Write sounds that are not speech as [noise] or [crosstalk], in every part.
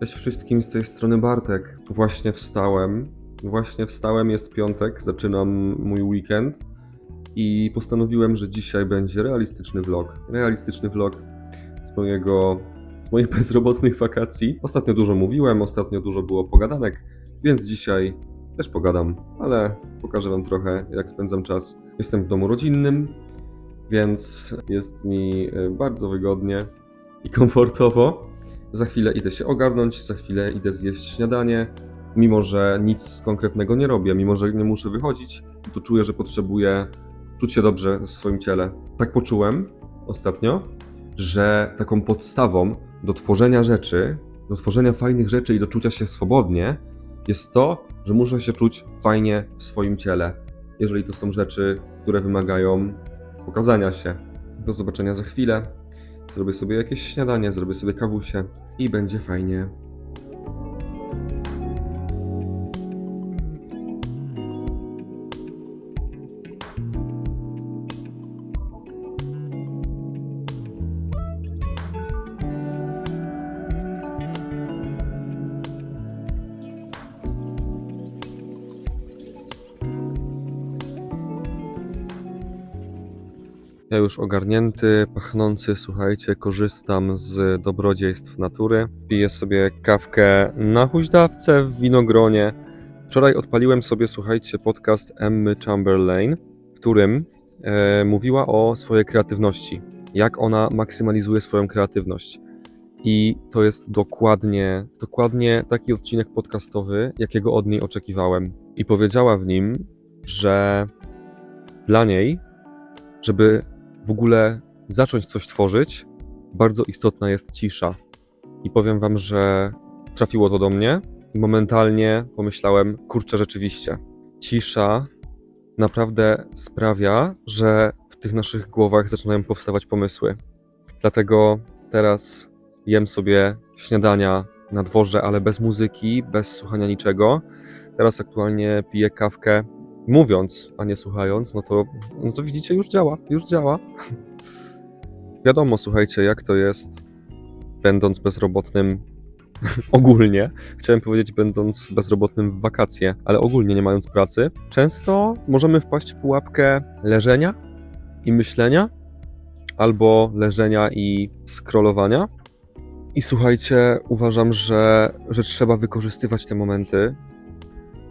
Cześć wszystkim z tej strony Bartek. Właśnie wstałem. Właśnie wstałem, jest piątek, zaczynam mój weekend i postanowiłem, że dzisiaj będzie realistyczny vlog. Realistyczny vlog z mojego, z moich [laughs] bezrobotnych wakacji. Ostatnio dużo mówiłem, ostatnio dużo było pogadanek, więc dzisiaj też pogadam, ale pokażę wam trochę, jak spędzam czas. Jestem w domu rodzinnym, więc jest mi e, bardzo wygodnie i komfortowo. Za chwilę idę się ogarnąć, za chwilę idę zjeść śniadanie. Mimo, że nic konkretnego nie robię, mimo, że nie muszę wychodzić, to czuję, że potrzebuję czuć się dobrze w swoim ciele. Tak poczułem ostatnio, że taką podstawą do tworzenia rzeczy, do tworzenia fajnych rzeczy i do czucia się swobodnie jest to, że muszę się czuć fajnie w swoim ciele. Jeżeli to są rzeczy, które wymagają pokazania się. Do zobaczenia za chwilę. Zrobię sobie jakieś śniadanie, zrobię sobie kawusie i będzie fajnie. Ja już ogarnięty, pachnący, słuchajcie, korzystam z dobrodziejstw natury. Piję sobie kawkę na huźdawce w winogronie. Wczoraj odpaliłem sobie, słuchajcie, podcast Emmy Chamberlain, w którym e, mówiła o swojej kreatywności. Jak ona maksymalizuje swoją kreatywność. I to jest dokładnie, dokładnie taki odcinek podcastowy, jakiego od niej oczekiwałem. I powiedziała w nim, że dla niej, żeby w ogóle zacząć coś tworzyć, bardzo istotna jest cisza. I powiem wam, że trafiło to do mnie i momentalnie pomyślałem, kurczę, rzeczywiście. Cisza naprawdę sprawia, że w tych naszych głowach zaczynają powstawać pomysły. Dlatego teraz jem sobie śniadania na dworze, ale bez muzyki, bez słuchania niczego. Teraz aktualnie piję kawkę mówiąc, a nie słuchając, no to, no to widzicie, już działa, już działa. [laughs] Wiadomo, słuchajcie, jak to jest, będąc bezrobotnym [laughs] ogólnie. Chciałem powiedzieć, będąc bezrobotnym w wakacje, ale ogólnie nie mając pracy. Często możemy wpaść w pułapkę leżenia i myślenia, albo leżenia i scrollowania. I słuchajcie, uważam, że, że trzeba wykorzystywać te momenty,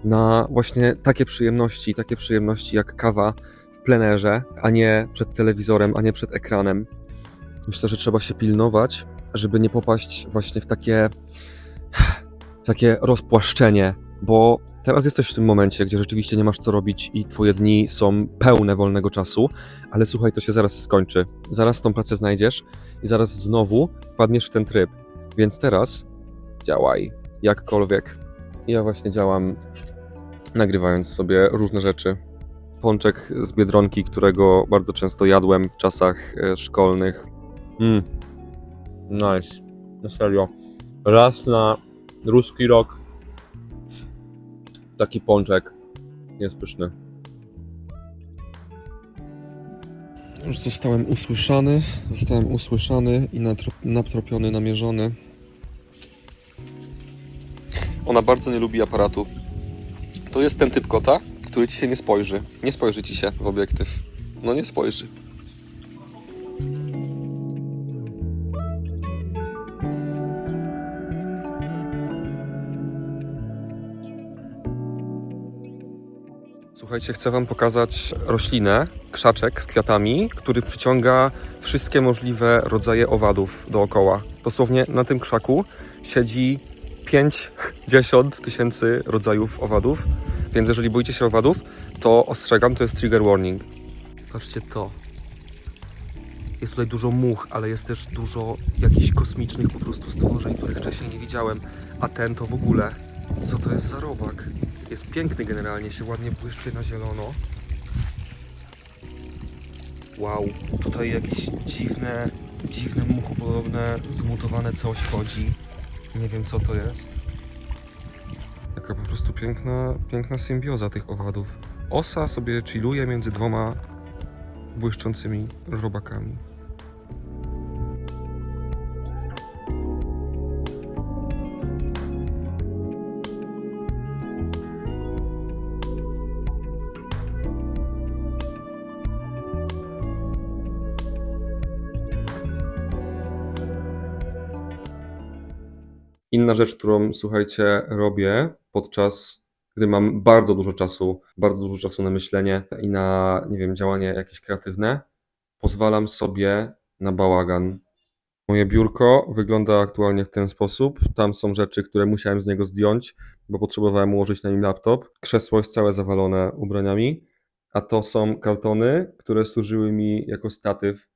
na właśnie takie przyjemności, takie przyjemności jak kawa w plenerze, a nie przed telewizorem, a nie przed ekranem. Myślę, że trzeba się pilnować, żeby nie popaść właśnie w takie, w takie rozpłaszczenie, bo teraz jesteś w tym momencie, gdzie rzeczywiście nie masz co robić i twoje dni są pełne wolnego czasu, ale słuchaj, to się zaraz skończy. Zaraz tą pracę znajdziesz i zaraz znowu wpadniesz w ten tryb. Więc teraz działaj jakkolwiek. Ja właśnie działam nagrywając sobie różne rzeczy. Pączek z Biedronki, którego bardzo często jadłem w czasach e, szkolnych. Mmm, nice. Na serio. Raz na ruski rok taki pączek jest pyszny. Już zostałem usłyszany, zostałem usłyszany i natro- natropiony, namierzony. Ona bardzo nie lubi aparatu. To jest ten typ kota, który ci się nie spojrzy. Nie spojrzy ci się w obiektyw. No nie spojrzy. Słuchajcie, chcę Wam pokazać roślinę, krzaczek z kwiatami, który przyciąga wszystkie możliwe rodzaje owadów dookoła. Dosłownie na tym krzaku siedzi 50 tysięcy rodzajów owadów, więc jeżeli boicie się owadów, to ostrzegam, to jest trigger warning. Patrzcie to. Jest tutaj dużo much, ale jest też dużo jakichś kosmicznych po prostu stworzeń, których wcześniej nie widziałem. A ten to w ogóle. Co to jest za robak? Jest piękny generalnie, się ładnie błyszczy na zielono. Wow, tutaj jakieś dziwne, dziwne muchopodobne, zmutowane coś chodzi. Nie wiem co to jest. Taka po prostu piękna, piękna symbioza tych owadów. Osa sobie chilluje między dwoma błyszczącymi robakami. Inna rzecz, którą słuchajcie, robię podczas gdy mam bardzo dużo czasu, bardzo dużo czasu na myślenie i na, nie wiem, działanie jakieś kreatywne, pozwalam sobie na bałagan. Moje biurko wygląda aktualnie w ten sposób. Tam są rzeczy, które musiałem z niego zdjąć, bo potrzebowałem ułożyć na nim laptop. Krzesło jest całe zawalone ubraniami, a to są kartony, które służyły mi jako statyw.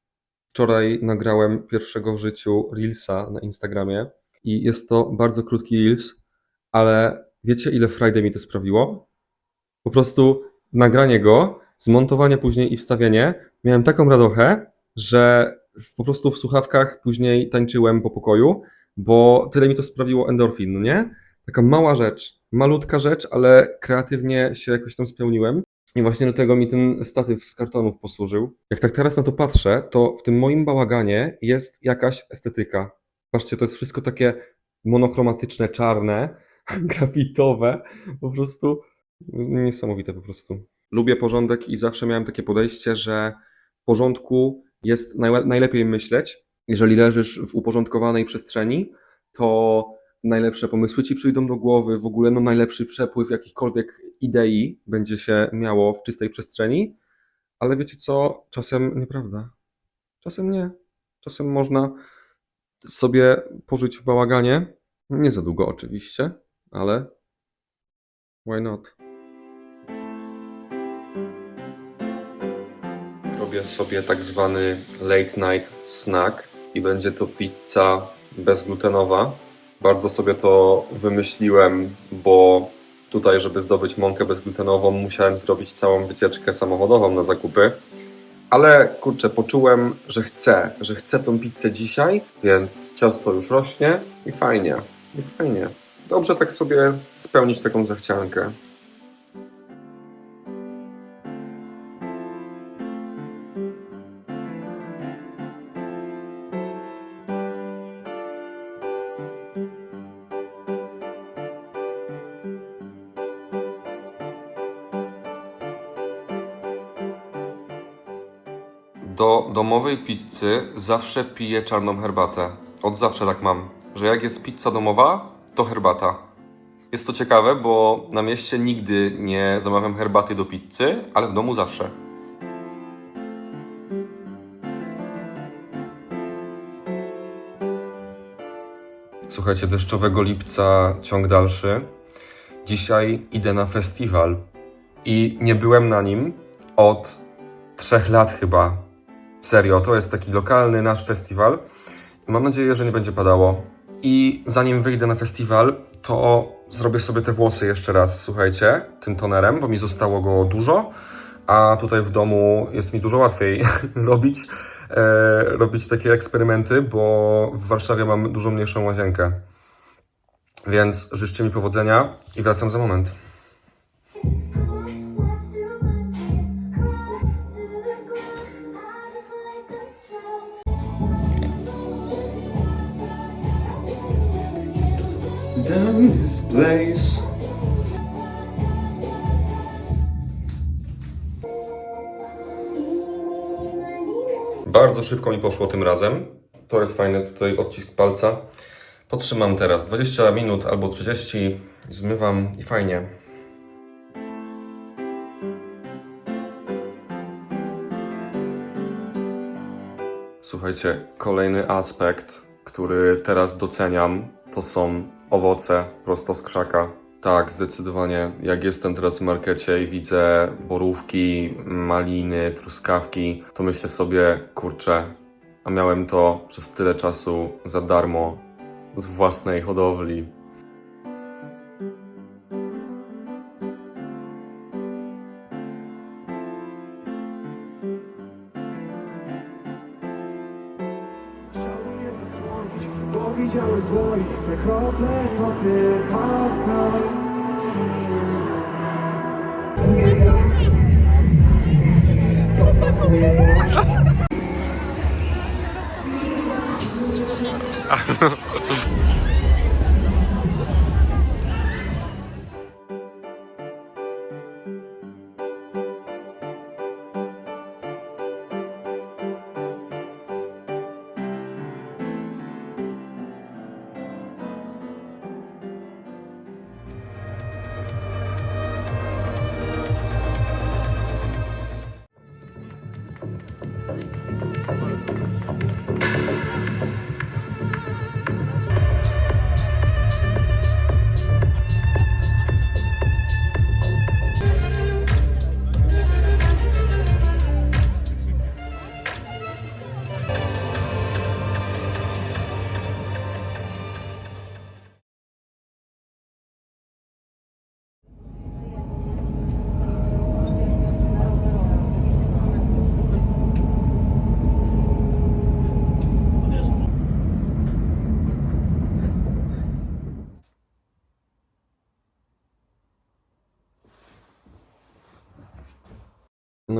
Wczoraj nagrałem pierwszego w życiu Reelsa na Instagramie i jest to bardzo krótki Reels, ale wiecie ile Friday mi to sprawiło? Po prostu nagranie go, zmontowanie później i wstawienie, miałem taką radochę, że po prostu w słuchawkach później tańczyłem po pokoju, bo tyle mi to sprawiło endorfin, no nie? Taka mała rzecz, malutka rzecz, ale kreatywnie się jakoś tam spełniłem. I właśnie do tego mi ten statyw z kartonów posłużył. Jak tak teraz na to patrzę, to w tym moim bałaganie jest jakaś estetyka. Patrzcie, to jest wszystko takie monochromatyczne, czarne, [laughs] grafitowe, po prostu niesamowite po prostu. Lubię porządek i zawsze miałem takie podejście, że w porządku jest najle- najlepiej myśleć. Jeżeli leżysz w uporządkowanej przestrzeni, to najlepsze pomysły ci przyjdą do głowy, w ogóle no najlepszy przepływ jakichkolwiek idei będzie się miało w czystej przestrzeni, ale wiecie co, czasem nieprawda. Czasem nie. Czasem można sobie pożyć w bałaganie. Nie za długo oczywiście, ale why not? Robię sobie tak zwany late night snack i będzie to pizza bezglutenowa. Bardzo sobie to wymyśliłem, bo tutaj, żeby zdobyć mąkę bezglutenową, musiałem zrobić całą wycieczkę samochodową na zakupy. Ale kurczę, poczułem, że chcę, że chcę tą pizzę dzisiaj, więc ciasto już rośnie i fajnie, i fajnie. Dobrze tak sobie spełnić taką zachciankę. Domowej pizzy zawsze piję czarną herbatę. Od zawsze tak mam, że jak jest pizza domowa, to herbata. Jest to ciekawe, bo na mieście nigdy nie zamawiam herbaty do pizzy, ale w domu zawsze. Słuchajcie, deszczowego lipca ciąg dalszy. Dzisiaj idę na festiwal i nie byłem na nim od trzech lat chyba. Serio, to jest taki lokalny nasz festiwal. Mam nadzieję, że nie będzie padało. I zanim wyjdę na festiwal, to zrobię sobie te włosy jeszcze raz, słuchajcie, tym tonerem, bo mi zostało go dużo, a tutaj w domu jest mi dużo łatwiej [laughs] robić, e, robić takie eksperymenty, bo w Warszawie mam dużo mniejszą łazienkę. Więc życzcie mi powodzenia i wracam za moment. Down this place. Bardzo szybko mi poszło tym razem. To jest fajny tutaj odcisk palca. Potrzymam teraz 20 minut albo 30, zmywam i fajnie. Słuchajcie, kolejny aspekt, który teraz doceniam, to są owoce prosto z krzaka. Tak, zdecydowanie. Jak jestem teraz w markecie i widzę borówki, maliny, truskawki, to myślę sobie, kurczę, a miałem to przez tyle czasu za darmo z własnej hodowli. widział zło i te krople to tylko wkrótce. Ha [laughs]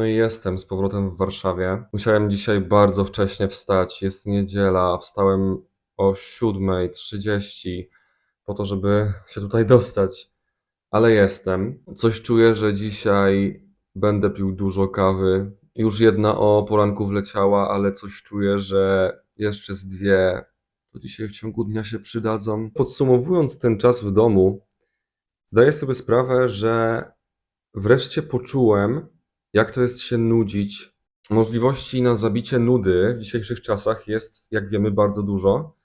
No i jestem z powrotem w Warszawie. Musiałem dzisiaj bardzo wcześnie wstać. Jest niedziela. Wstałem o 7.30 po to, żeby się tutaj dostać. Ale jestem. Coś czuję, że dzisiaj będę pił dużo kawy. Już jedna o poranku wleciała, ale coś czuję, że jeszcze z dwie to dzisiaj w ciągu dnia się przydadzą. Podsumowując ten czas w domu, zdaję sobie sprawę, że wreszcie poczułem, jak to jest się nudzić. Możliwości na zabicie nudy w dzisiejszych czasach jest, jak wiemy, bardzo dużo,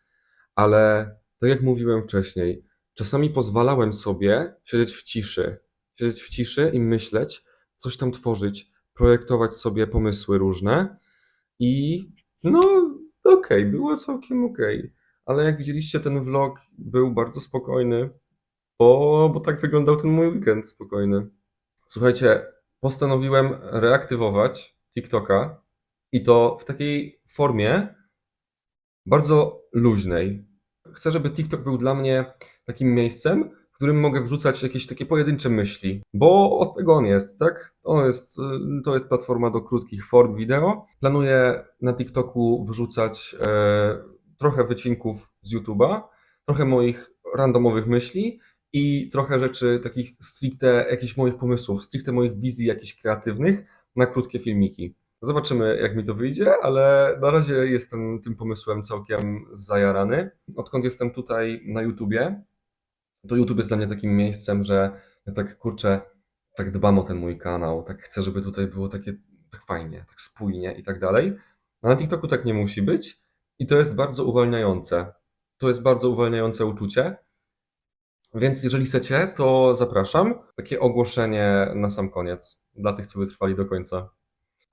ale tak jak mówiłem wcześniej, czasami pozwalałem sobie siedzieć w ciszy, siedzieć w ciszy i myśleć, coś tam tworzyć, projektować sobie pomysły różne i no okej, było całkiem okej. Ale jak widzieliście, ten vlog był bardzo spokojny, bo, bo tak wyglądał ten mój weekend spokojny. Słuchajcie, postanowiłem reaktywować TikToka i to w takiej formie bardzo luźnej. Chcę, żeby TikTok był dla mnie takim miejscem, w którym mogę wrzucać jakieś takie pojedyncze myśli, bo od tego on jest, tak? On jest, y, to jest platforma do krótkich form wideo. Planuję na TikToku wrzucać e, trochę wycinków z YouTube'a, trochę moich randomowych myśli i trochę rzeczy takich stricte jakichś moich pomysłów, stricte moich wizji jakichś kreatywnych na krótkie filmiki. Zobaczymy, jak mi to wyjdzie, ale na razie jestem tym pomysłem całkiem zajarany. Odkąd jestem tutaj na YouTubie, to YouTube jest dla mnie takim miejscem, że ja tak kurczę, tak dbam o ten mój kanał, tak chcę, żeby tutaj było takie tak fajnie, tak spójnie i tak dalej. A na TikToku tak nie musi być i to jest bardzo uwalniające. To jest bardzo uwalniające uczucie. Więc jeżeli chcecie, to zapraszam. Takie ogłoszenie na sam koniec dla tych, co wytrwali do końca.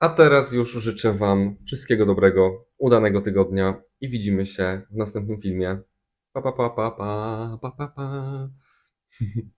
A teraz już życzę Wam wszystkiego dobrego, udanego tygodnia i widzimy się w następnym filmie. Pa pa pa pa pa pa pa pa. [laughs]